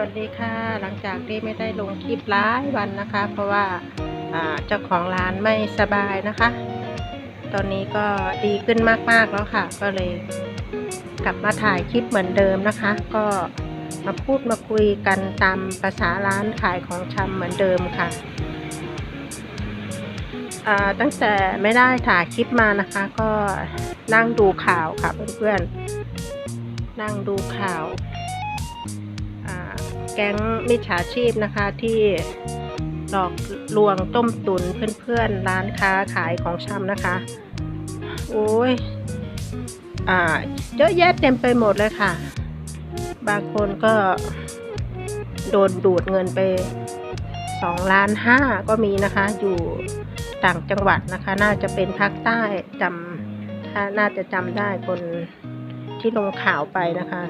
วัสดีค่ะ หลังจากที่ไม่ได้ลงคลิปหลายวันนะคะ เพราะว่าเจ้าของร้านไม่สบายนะคะ ตอนนี้ก็ดีขึ้นมากๆแล้วค่ะ ก็เลยกลับมาถ่ายคลิปเหมือนเดิมนะคะ ก็มาพูดมาคุยกันตามภาษาร้านขายของชำเหมือนเดิมค่ะตั้งแต่ไม่ได้ถ่ายคลิปมานะคะ ก็นั่งดูข่าวค่ะเพื่อนๆนั่งดูข่าว แก๊งมิจฉาชีพนะคะที่หลอกลวงต้มตุนเพื่อนๆ ร้านค้าขายของชำนะคะ โอ้ยอ่าเยอะแยะเต็มไปหมดเลยค่ะ บางคนก็โดนดูดเงินไปสองล้านห้าก็มีนะคะ อยู่ต่างจังหวัดนะคะ น่าจะเป็นภาคใต้จำน่าจะจำได้คนที่ลงข่าวไปนะคะ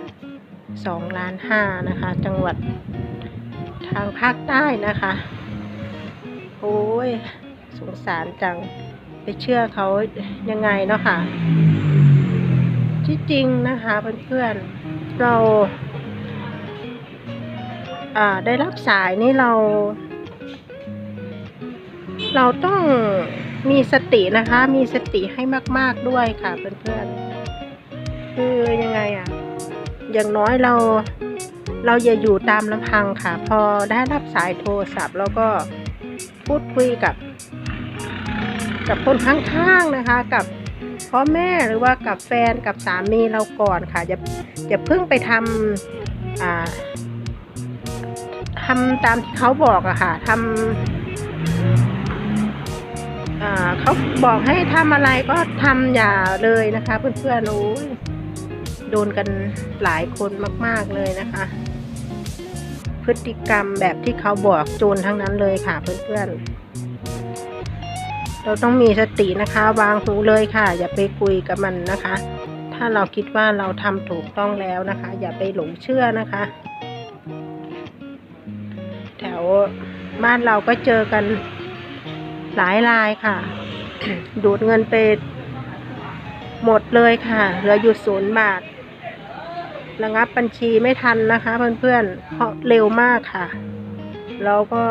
สองล้านห้านะคะ จังหวัดทางภาคใต้นะคะโอ้ยสงสารจังไปเชื่อเขายังไงเนาะค่ะ ที่จริงนะคะเพื่อนๆเราอ่าได้รับสายนี่เรา เราต้องมีสตินะคะ มีสติให้มาก ๆด้วยค่ะเพื่อนๆคือ อย่างน้อยเรา เราอย่าอยู่ตามลำพังค่ะ พอได้รับสายโทรศัพท์แล้วก็พูดคุยกับ กับคนข้างๆนะคะ กับพ่อแม่หรือว่ากับแฟนกับสามีเราก่อนค่ะอย่าอย่าเพิ่งไปทำอ่าทำตามที่เขาบอกอะค่ะทำเขาบอกให้ทำอะไรก็ทำอย่าเลยนะคะ เพื่อนๆโอ้ โดนกันหลายคนมาก ๆเลยนะคะ พฤติกรรมแบบที่เขาบอกโจรทั้งนั้นเลยค่ะเพื่อนๆ เราต้องมีสตินะคะ วางหูเลยค่ะ อย่าไปคุยกับมันนะคะ ถ้าเราคิดว่าเราทำถูกต้องแล้วนะคะ อย่าไปหลงเชื่อนะคะ แถวบ้านเราก็เจอกันหลายรายค่ะ ดูดเงินไปหมดเลยค่ะ เหลืออยู่ศูนย์บาท ระงับบัญชีไม่ทันนะคะ เพื่อนๆ เพราะเร็วมากค่ะ แล้วก็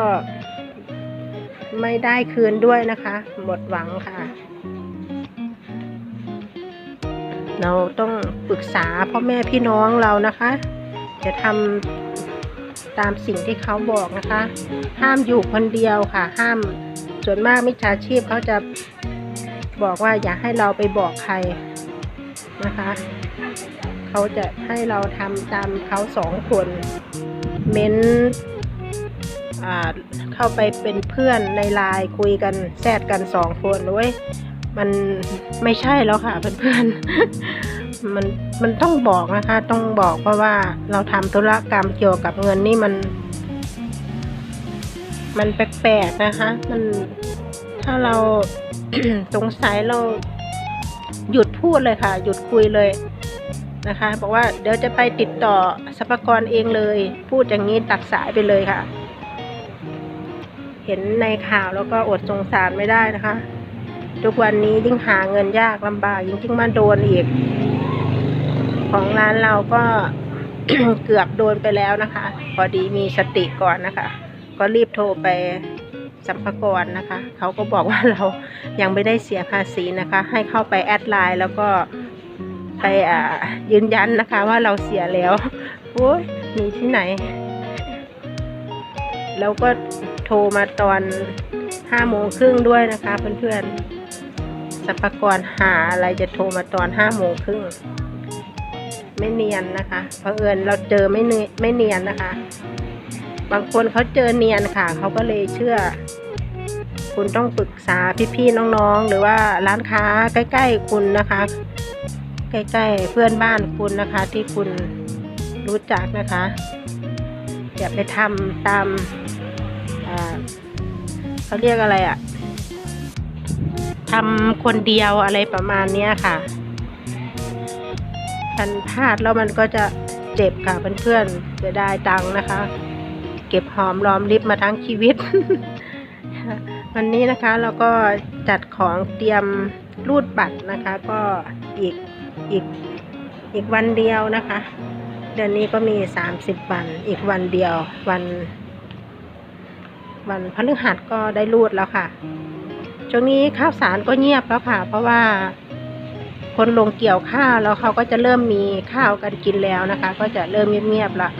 ไม่ได้คืนด้วยนะคะ หมดหวังค่ะ เราต้องปรึกษาพ่อแม่พี่น้องเรานะคะ จะทำตามสิ่งที่เขาบอกนะคะ ห้ามอยู่คนเดียวค่ะ ห้ามส่วนมากมิจฉาชีพเขาจะบอกว่าอย่าให้เราไปบอกใครนะคะ เขาจะให้เราทำตามเขาสองคน เม้นเข้าไปเป็นเพื่อนในไลน์คุยกันแซดกันสองคนเว้ยมันไม่ใช่แล้วค่ะเพื่อนๆ มันมันต้องบอกนะคะ ต้องบอกเพราะว่าเราทำธุรกรรมเกี่ยวกับเงินนี่มัน มันแปลกๆนะคะ มันถ้าเราสงสัยเราหยุดพูดเลยค่ะ หยุดคุยเลย นะคะ บอกว่าเดี๋ยวจะไปติดต่อสรรพากรเองเลย พูดอย่างนี้ตัดสายไปเลยค่ะ เห็นในข่าวแล้วก็อดสงสารไม่ได้นะคะ ทุกวันนี้ยิ่งหาเงินยากลำบากยิ่งยิ่งมาโดนอีก ของร้านเราก็เกือบโดนไปแล้วนะคะ พอดีมีสติก่อนนะคะ ก็รีบโทรไปสัมภากรนะคะ เขาก็บอกว่าเรายังไม่ได้เสียภาษีนะคะ ให้เข้าไปแอดไลน์แล้วก็ ไปอ่ายืนยันนะคะว่าเราเสียแล้วโอ้ยมีที่ไหน แล้วก็โทรมาตอนห้าโมงครึ่งด้วยนะคะเพื่อนๆสัมภากรหาอะไรจะโทรมาตอนห้าโมงครึ่งไม่เนียนนะคะเพราะเอิญเราเจอไม่เนียไม่เนียนนะคะ บางคนเขาเจอเนียนค่ะเขาก็เลยเชื่อ คุณต้องปรึกษาพี่ๆน้องๆ หรือว่าร้านค้าใกล้ ๆ คุณนะคะ ใกล้ๆ เพื่อนบ้านคุณนะคะ ที่คุณรู้จักนะคะอย่าไปทำตามเขาเรียกอะไรอะ่ะทำคนเดียวอะไรประมาณนี้ค่ะมันพลาดแล้วมันก็จะเจ็บค่ะเพื่อนๆจะได้ตังค์นะคะ เก็บหอมรอมริบมาทั้งชีวิต วันนี้นะคะเราก็จัดของเตรียมรูดบัตรนะคะ ก็อีก อีกอีกวันเดียวนะคะ เดือนนี้ก็มีสามสิบวันอีกวันเดียว วัน วันพฤหัสก็ได้รูดแล้วค่ะช่วงนี้ข้าวสารก็เงียบแล้วค่ะ เพราะว่าคนลงเกี่ยวข้าวแล้วเขาก็จะเริ่มมีข้าวกันกินแล้วนะคะ ก็จะเริ่มเงียบๆละ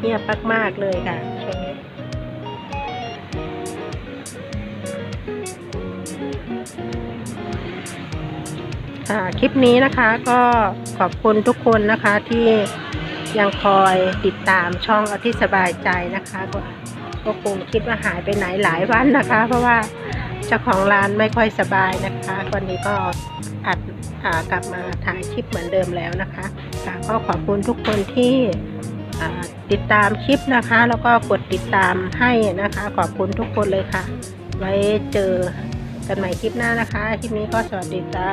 เงียบมากๆเลยค่ะ คลิปนี้นะคะก็ขอบคุณทุกคนนะคะที่ยังคอยติดตามช่องเอาที่สบายใจนะคะก็คงคิดว่าหายไปไหนหลายวันนะคะ เพราะว่าเจ้าของร้านไม่ค่อยสบายนะคะวันนี้ก็อัดอกลับมาถ่ายคลิปเหมือนเดิมแล้วนะคะก็ขอบคุณทุกคนที่ติดตามคลิปนะคะ แล้วก็กดติดตามให้นะคะ ขอบคุณทุกคนเลยค่ะ ไว้เจอ กันใหม่คลิปหน้านะคะ คลิปนี้ก็สวัสดีจ้า